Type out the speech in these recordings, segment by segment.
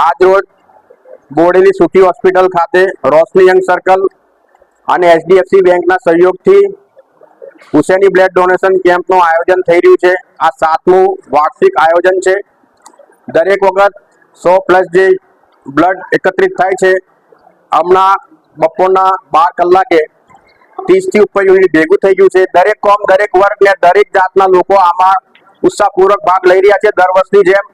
આજ રોજ બોડેલી સુખી હોસ્પિટલ ખાતે રોશની યંગ સર્કલ અને એચડીએફસી બેંકના સહયોગથી હુસેની બ્લડ ડોનેશન કેમ્પનું આયોજન થઈ રહ્યું છે. આ સાતમું વાર્ષિક આયોજન છે. દરેક વખત સો પ્લસ જે બ્લડ એકત્રિત થાય છે, હમણાં બપોરના બાર કલાકે ત્રીસથી ઉપર યુનિટ ભેગું થઈ ગયું છે. દરેક કોમ, દરેક વર્ગ ને દરેક જાતના લોકો આમાં ઉત્સાહપૂર્વક ભાગ લઈ રહ્યા છે. દર વર્ષની જેમ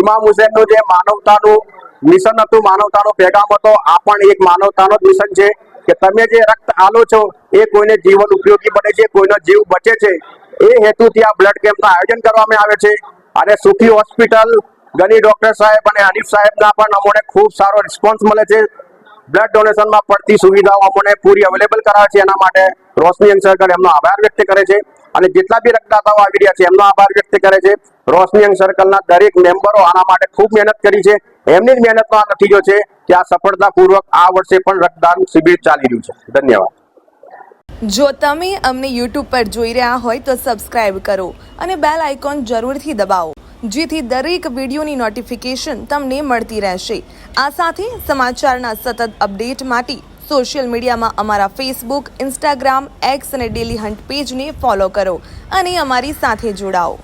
ઇમામ હુસેનનું જે માનવતાનું મિશન હતું, માનવતાનો પેગામ હતો, આ પણ એક માનવતાનો મિશન છે કે તમે જે રક્ત આલો છો, એ કોઈને જીવન ઉપયોગી બને છે, કોઈનો જીવ બચે છે. એ હેતુથી આ બ્લડ કેમ્પનું આયોજન કરવામાં આવે છે. અને સુખી હોસ્પિટલ, ગની ડોક્ટર સાહેબ અને હનીફ સાહેબના પણ અમને ખૂબ સારો રિસ્પોન્સ મળે છે. બ્લડ ડોનેશનમાં પડતી સુવિધાઓ અમને પૂરી અવેલેબલ કરાવે છે. એના માટે રોશની યંગ સર્કલ એમનો આભાર વ્યક્ત કરે છે. અને જેટલા બી રક્તદાતાઓ આવી રહ્યા છે, એમનો આભાર વ્યક્ત કરે છે. રોશની અંગ સર્કલના દરેક મેમ્બરો આના માટે ખૂબ મહેનત કરી છે. એમની જ મહેનતનો આ નતીજો છે કે આ સફળતાપૂર્વક આ વર્ષે પણ રક્તદાન શિબિર ચાલી રહ્યું છે. ધન્યવાદ. જો તમે અમને યુટ્યુબ પર જોઈ રહ્યા હોય તો સબસ્ક્રાઇબ કરો અને બેલ આઇકોન જરૂરથી દબાવો, જેથી દરેક વિડીયોની નોટિફિકેશન તમને મળતી રહેશે. આ સાથે સમાચારના સતત અપડેટ માટે સોશિયલ મીડિયામાં અમારા ફેસબુક, ઇન્સ્ટાગ્રામ એક્સ અને ડેલી હન્ટ પેજને ફોલો કરો અને અમારી સાથે જોડાઓ.